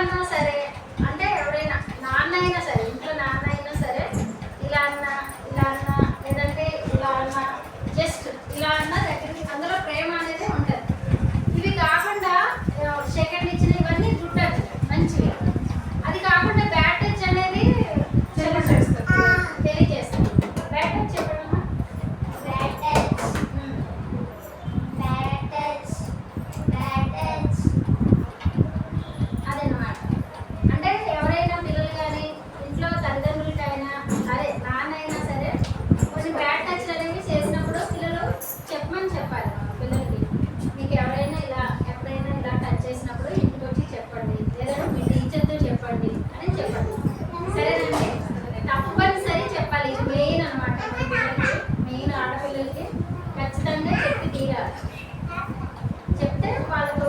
అన్నా సరే అంటే ఎవరైనా నాన్న అయినా సరే ఇంట్లో నాన్న అయినా సరే ఇలా అన్నా ఇలా అన్నా లేదంటే ఇలా అన్నా జస్ట్ ఇలా అన్నా దగ్గర అందులో ప్రేమ అనేది ఉంటుంది. చెప్పమని చెప్పాలి. పిల్లలకి మీకు ఎవరైనా ఇలా ఎప్పుడైనా ఇలా టచ్ చేసినప్పుడు ఇంటికి వచ్చి చెప్పండి. లేదంటే మీ టీచర్తో చెప్పండి అని చెప్పండి. సరేనండి. తప్పనిసరి చెప్పాలి. ఇది మెయిన్ అనమాట మెయిన్ ఆడపిల్లలకి ఖచ్చితంగా చెప్పి తీరాలి. చెప్తే వాళ్ళకి